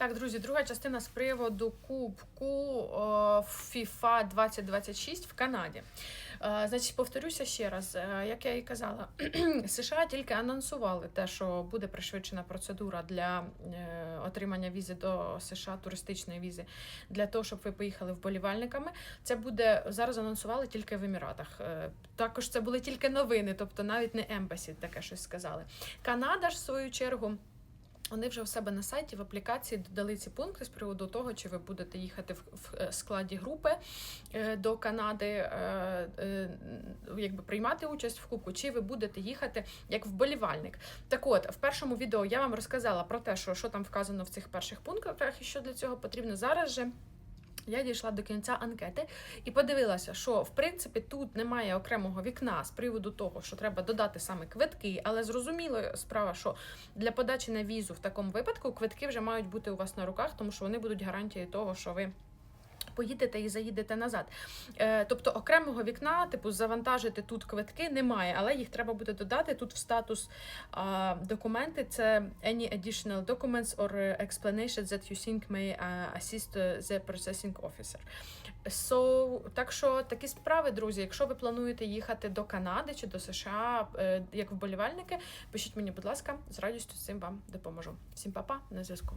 Так, друзі, друга частина з приводу Кубку е, FIFA 2026 в Канаді. Е, Значить, повторюся ще раз, е, як я і казала, США тільки анонсували те, що буде пришвидшена процедура для отримання візи до США, туристичної візи, для того, щоб ви поїхали вболівальниками. Це буде зараз анонсували тільки в Еміратах. Також це були тільки новини, тобто навіть не ембасі таке щось сказали. Канада ж, в свою чергу. Вони вже у себе на сайті в аплікації додали ці пункти з приводу того, чи ви будете їхати в, е, складі групи е, до Канади, е, якби приймати участь в кубку, чи ви будете їхати як вболівальник. Так от, в першому відео я вам розказала про те, що, що там вказано в цих перших пунктах, і що для цього потрібно зараз же. Я дійшла до кінця анкети і подивилася, що в принципі тут немає окремого вікна з приводу того, що треба додати саме квитки, але зрозуміло справа, що для подачі на візу в такому випадку квитки вже мають бути у вас на руках, тому що вони будуть гарантією того, що ви. Поїдете і заїдете назад. Е, тобто окремого вікна, типу, завантажити тут квитки немає, але їх треба буде додати тут в статус а, документи. Це any additional documents or explanations that you think may uh, assist the processing officer. So, так що такі справи, друзі. Якщо ви плануєте їхати до Канади чи до США е, як вболівальники, пишіть мені, будь ласка, з радістю цим вам допоможу. Всім па-па, на зв'язку.